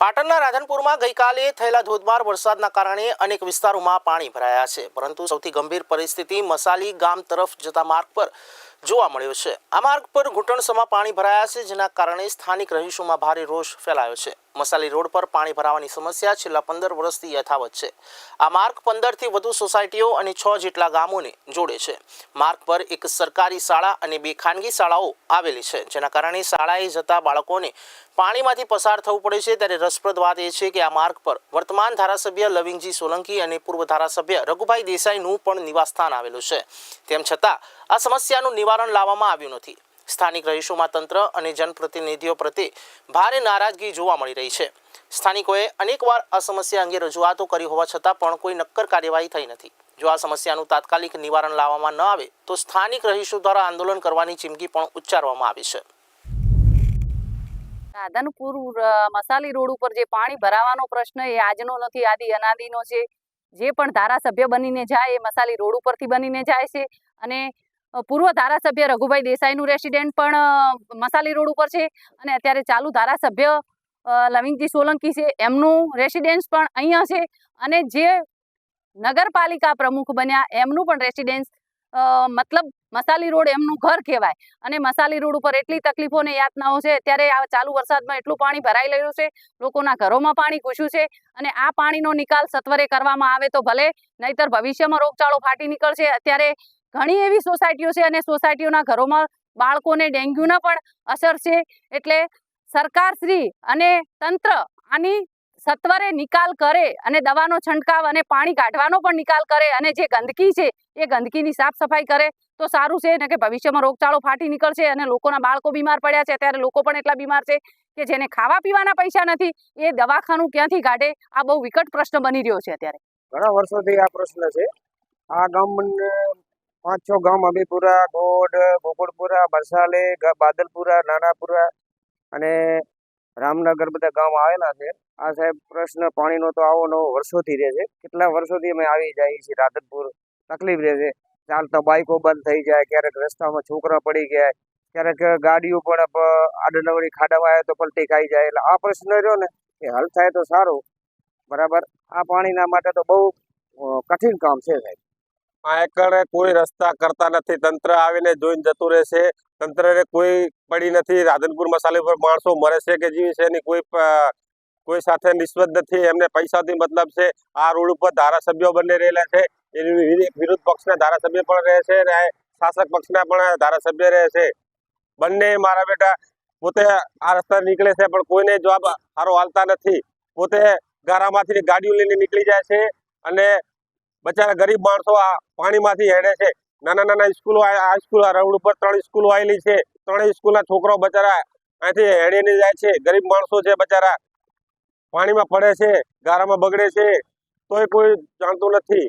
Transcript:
પાટણના રાધનપુરમાં ગઈકાલે થયેલા ધોધમાર વરસાદના કારણે અનેક વિસ્તારોમાં પાણી ભરાયા છે. પરંતુ સૌથી ગંભીર પરિસ્થિતિ મસાલી ગામ તરફ જતા માર્ગ પર જોવા મળ્યો છે. આ માર્ગ પર ઘૂંટણસમાં પાણી ભરાયા છે, જેના કારણે સ્થાનિક રહીશોમાં ભારે રોષ ફેલાયો છે. મસાલી રોડ પર પાણી ભરાવાની સમસ્યા છેલ્લા પંદર વર્ષથી યથાવત છે. આ માર્ગ પંદરથી વધુ સોસાયટીઓ અને છ જેટલા ગામોને જોડે છે. માર્ગ પર એક સરકારી શાળા અને બે ખાનગી શાળાઓ આવેલી છે, જેના કારણે શાળાએ જતા બાળકોને પાણીમાંથી પસાર થવું પડે છે ત્યારે રસપ્રદ વાત એ છે કે આ માર્ગ પર વર્તમાન ધારાસભ્ય લવિંગજી સોલંકી અને પૂર્વ ધારાસભ્ય રઘુભાઈ દેસાઈનું પણ નિવાસસ્થાન આવેલું છે. તેમ છતાં આ સમસ્યાનું નિવારણ લાવવામાં આવ્યું નથી. સ્થાનિક રહીશોમાં તંત્ર અને જનપ્રતિનિધિઓ પ્રત્યે ભારે નારાજગી જોવા મળી રહી છે. સ્થાનિકોએ અનેકવાર આ સમસ્યા અંગે રજૂઆતો કરી હોવા છતાં પણ કોઈ નક્કર કાર્યવાહી થઈ નથી. જો આ સમસ્યાનું તાત્કાલિક નિવારણ લાવવામાં ન આવે તો સ્થાનિક રહીશો દ્વારા આંદોલન કરવાની ચીમકી પણ ઉચ્ચારવામાં આવી છે. રાધનપુર મસાલી રોડ ઉપર જે પાણી ભરાવાનો પ્રશ્ન એ આજનો નથી, આદિ અનાદિનો છે. જે પણ ધારાસભ્ય બનીને જાય એ મસાલી રોડ ઉપરથી બનીને જાય છે. અને પૂર્વ ધારાસભ્ય રઘુભાઈ દેસાઈનું રેસિડેન્ટ પણ મસાલી રોડ ઉપર છે. અને અત્યારે ચાલુ ધારાસભ્ય લવિંગજી સોલંકી છે. એમનું રેસિડેન્સ પણ અહીંયા છે. અને જે નગરપાલિકા પ્રમુખ બન્યા, એમનું પણ રેસિડેન્સ મતલબ મસાલી રોડ એમનું ઘર કહેવાય. અને મસાલી રોડ ઉપર એટલી તકલીફો ને યાતનાઓ છે, અત્યારે આ ચાલુ વરસાદમાં એટલું પાણી ભરાઈ રહ્યું છે, લોકોના ઘરોમાં પાણી ઘૂસ્યું છે, અને આ પાણીનો નિકાલ સત્વરે કરવામાં આવે તો ભલે, નહીતર ભવિષ્યમાં રોગચાળો ફાટી નીકળશે. અત્યારે ઘણી એવી સોસાયટીઓ છે અને સોસાયટીઓના ઘરોમાં બાળકોને ડેન્ગ્યુના પણ અસર છે. એટલે સરકારશ્રી અને તંત્ર આની સત્વરે નિકાલ કરે અને દવાનો છંટકાવ અને પાણી કાઢવાનો પણ નિકાલ કરે અને જે ગંદકી છે એ ગંદકીની સાફ સફાઈ કરે, તો સારું છે. ને કે ભવિષ્યમાં રોગચાળો ફાટી નીકળશે અને લોકોના બાળકો બીમાર પડ્યા છે. ત્યારે લોકો પણ એટલા બીમાર છે કે જેને ખાવા પીવાના પૈસા નથી, એ દવાખાનું ક્યાંથી કાઢે? આ બહુ વિકટ પ્રશ્ન બની રહ્યો છે અત્યારે. ઘણા વર્ષોથી આ પ્રશ્ન છે. આ ગામ પાંચ છ ગામ અમીપુરા ગોડ ગોકુળપુરા, બરસાલે બાદલપુરા, નાનાપુરા અને રામનગર બધા ગામ આવેલા છે. આ સાહેબ પ્રશ્ન પાણીનો તો આવો નવો વર્ષોથી રહે છે. કેટલા વર્ષોથી અમે આવી જઈએ છીએ રાધનપુર તકલીફ રહે છે. ચાલતા બાઈકો બંધ થઈ જાય, ક્યારેક રસ્તામાં છોકરા પડી ગયા, ક્યારેક ગાડીઓ પણ આડનવડી ખાડામાં આવે તો પલટી ખાઈ જાય. એટલે આ પ્રશ્ન રહ્યો ને, એ હલ થાય તો સારું. બરાબર? આ પાણીના માટે તો બહુ કઠિન કામ છે સાહેબ. આ કોઈ રસ્તા કરતા નથી. તંત્ર આવીને જોઈને જતું રહેશે તંત્રને કોઈ પડી નથી. રાધનપુર મસાલે પર માણસો મરે છે કે જીવી છે એની કોઈ કોઈ સાથે નિસ્બત નથી. એમને પૈસાથી મતલબ છે, આ રોડ ઉપર ધારાસભ્યો બંને રહેલા છે. વિરુદ્ધ પક્ષના ધારાસભ્ય પણ રહે છે અને શાસક પક્ષના પણ ધારાસભ્ય રહે છે. બંને મારા બેટા પોતે આ રસ્તા નીકળે છે પણ કોઈને જવાબ સારો હાલતા નથી. પોતે ગારામાંથી ગાડીઓ લઈને નીકળી જાય છે અને બચારા ગરીબ માણસો આ પાણીમાંથી હેડે છે. નાના નાના સ્કૂલો આ સ્કૂલ રોડ ઉપર ત્રણ સ્કૂલો આવેલી છે. ત્રણેય સ્કૂલના છોકરાઓ બચારા અહીંથી હેડીને જાય છે. ગરીબ માણસો છે બચારા પાણીમાં પડે છે, ગારામાં બગડે છે, તોય કોઈ જાણતું નથી.